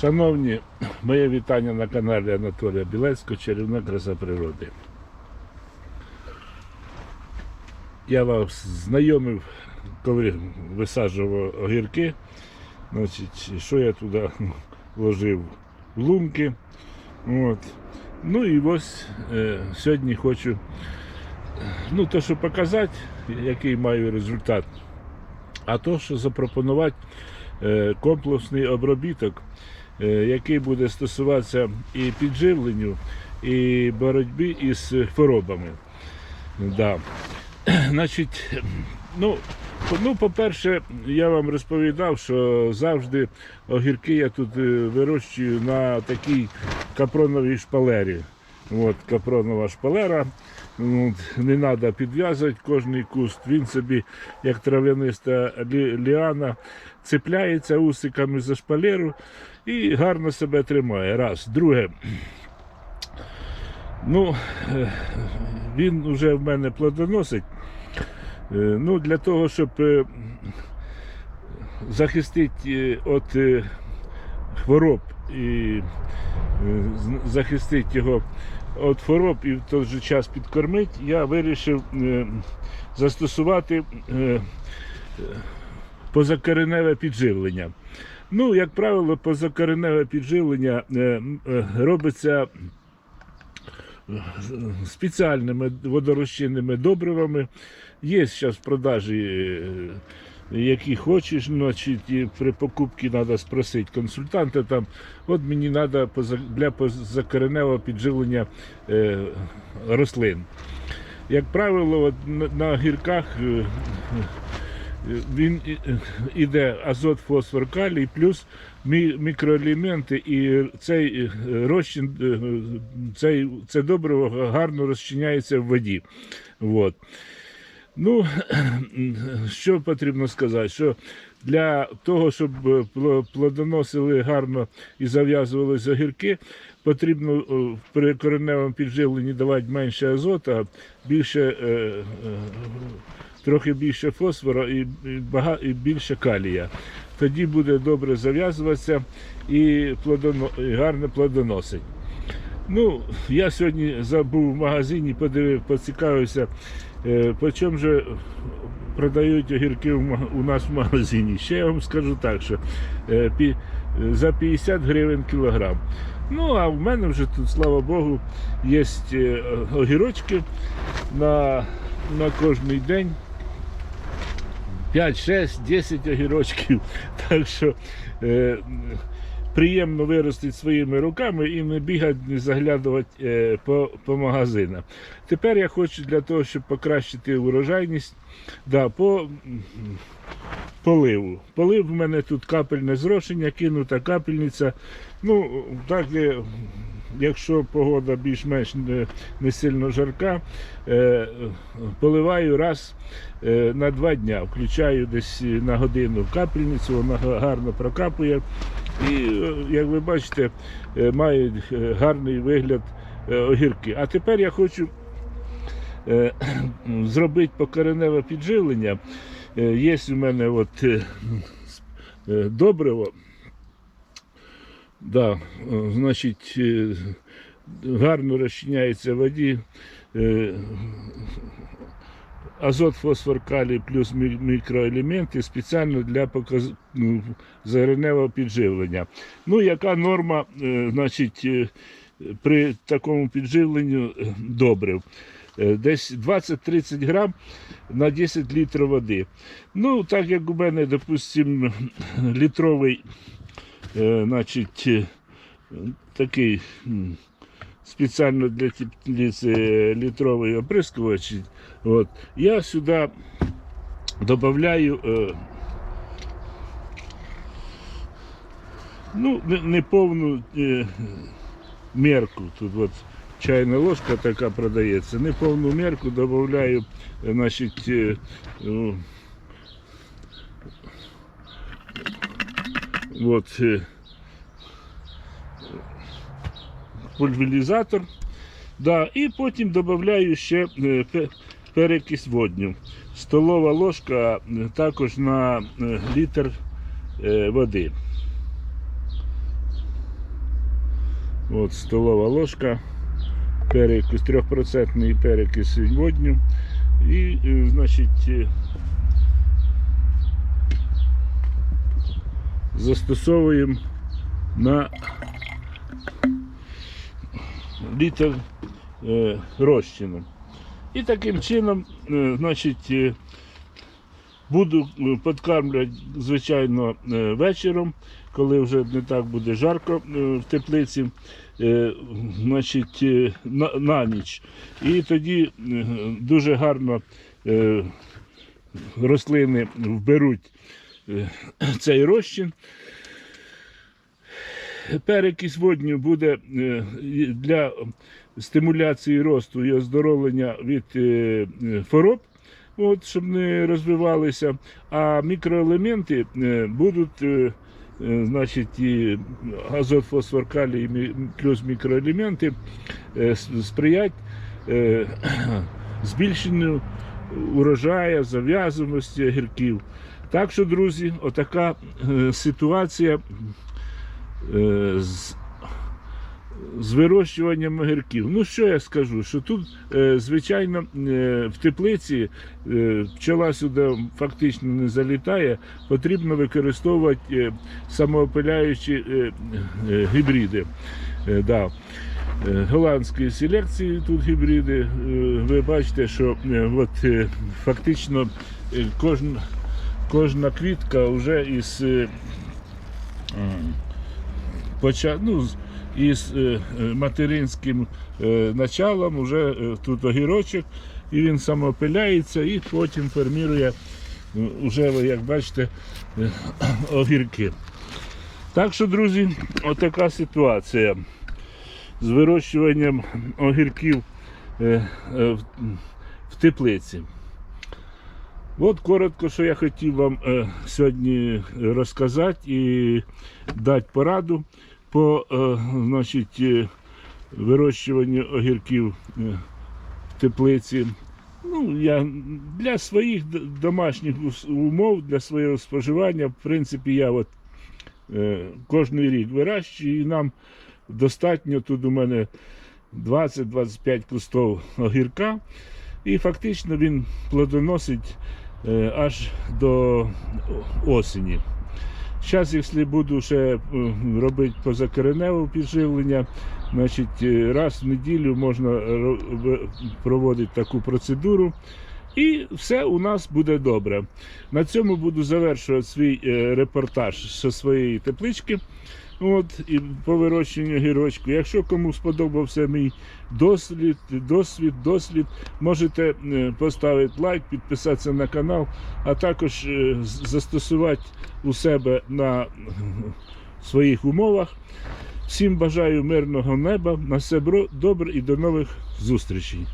Шановні, моє вітання на каналі Анатолія Білецького Чарівна краса природи. Я вас знайомив, коли висаджував огірки. Значить, що я туди вложив в лунки. От. Ну і ось е, сьогодні хочу ну, то, що показати, який маю результат, а то, що запропонувати е, комплексний обробіток, який буде стосуватися і підживленню, і боротьби із хворобами. Да. Значить, ну, ну, по-перше, я вам розповідав, що завжди огірки я тут е, вирощую на такій капроновій шпалері. От, капронова шпалера. Не треба підв'язувати кожний куст. Він собі, як трав'яниста лі- ліана, цепляється усиками за шпалеру і гарно себе тримає. Раз. Друге. Ну, е, він вже в мене плодоносить. Е, Ну, для того, щоб е, захистити від хвороб і захистити його від хвороб і в той же час підкормити, я вирішив застосувати позакореневе підживлення. Ну, як правило, позакореневе підживлення е, е, робиться спеціальними водорозчинними добривами. Є зараз в продажі, е, які хочеш, значить, і при покупці треба спросити консультанта. Там, от мені треба для позакореневого підживлення е, рослин. Як правило, на, гірках е, е, він іде азот, фосфор, калій, плюс мі- мікроелементи, і цей е, розчин, е, цей, це добриво гарно розчиняється в воді. От. Ну, що потрібно сказати? Що для того, щоб е, плодоносили гарно і зав'язувалися огірки, потрібно при кореневому підживленні давати менше азота, більше, трохи більше фосфора і, і, більше калія. Тоді буде добре зав'язуватися і, гарно плодоносить. Ну, я сьогодні забув в магазині, подивив, поцікавився, е, по чому же продають огірки у нас в магазині. Ще я вам скажу так, що е, за 50 гривень кілограм. Ну, а в мене вже тут, слава Богу, є е, огірочки на, на кожний день. 5, 6, 10 огірочків. Так що е, приємно виростити своїми руками і не бігати, не заглядувати е, по, по магазинам. Тепер я хочу для того, щоб покращити урожайність, да, по поливу. Полив в мене тут капельне зрошення, кинута капельниця. Ну, так, е, якщо погода більш-менш не, сильно жарка, е, поливаю раз е, на два дня. Включаю десь на годину капельницю, вона гарно прокапує. І, е, як ви бачите, мають гарний вигляд огірки. А тепер я хочу зробити покореневе підживлення. Є у мене от, добриво. Да, е, значить, е, гарно розчиняється в воді. е, Азот, фосфор, калій плюс мікроелементи спеціально для показ... ну, загриневого підживлення. Ну, яка норма значить, при такому підживленню добрив? Десь 20-30 грам на 10 літрів води. Ну, так як у мене, допустимо, літровий значить, е, такий спеціально для теплиці літровий оприскувач, от, я сюди додаю е, ну, не, не повну е, мерку. Тут от чайна ложка така продається. Не повну мерку додаю, значить, е, ну, от, е, пульверизатор. Да, і потім додаю ще е, перекись водню. Столова ложка е, також на літр води. От столова ложка, перекис, 3% перекис водню. І, значить, застосовуємо на літр е, розчину. І таким чином, е, значить, е, буду е, подкармлювати, звичайно, е, вечором, коли вже не так буде жарко е, в теплиці, е, значить, е, на, на ніч. І тоді е, дуже гарно е, рослини вберуть цей розчин. Перекись водню буде е, для стимуляції росту і оздоровлення від е, е, хвороб, от, щоб не розвивалися, а мікроелементи е, будуть е, е, значить, і азот, фосфор, калій, плюс мікроелементи е, сприять е, збільшенню урожаю, зав'язаності огірків. Так що, друзі, отака е, ситуація е, з, з вирощуванням огірків. Ну, що я скажу? Що тут, е, звичайно, в теплиці пчела сюди фактично не залітає, потрібно використовувати самоопиляючі гібриди. Да. Голландської селекції тут гібриди. Ви бачите, що от, фактично е, кожна, квітка вже із е, поча... ну, із е, е, материнським началом вже тут огірочок, і він самопиляється і потім формує, е, вже як бачите, огірки. Так що, друзі, отака ситуація з вирощуванням огірків в теплиці. От коротко, що я хотів вам е, сьогодні розказати і дати пораду по е, значить, е, вирощуванню огірків в теплиці. Ну, я для своїх домашніх умов, для свого споживання, в принципі, я от кожний рік вирощую і нам достатньо тут у мене 20-25 кустов огірка. І фактично він плодоносить аж до осені. Зараз, якщо буду ще е, робити позакореневе підживлення, значить е, раз в неділю можна проводити таку процедуру. І все у нас буде добре. На цьому буду завершувати свій е, репортаж зі своєї теплички. От, і по вирощенню гірочку. Якщо кому сподобався мій дослід, досвід, дослід, можете е, поставити лайк, підписатися на канал, а також е, застосувати у себе на своїх умовах. Всім бажаю мирного неба, на все добре і до нових зустрічей.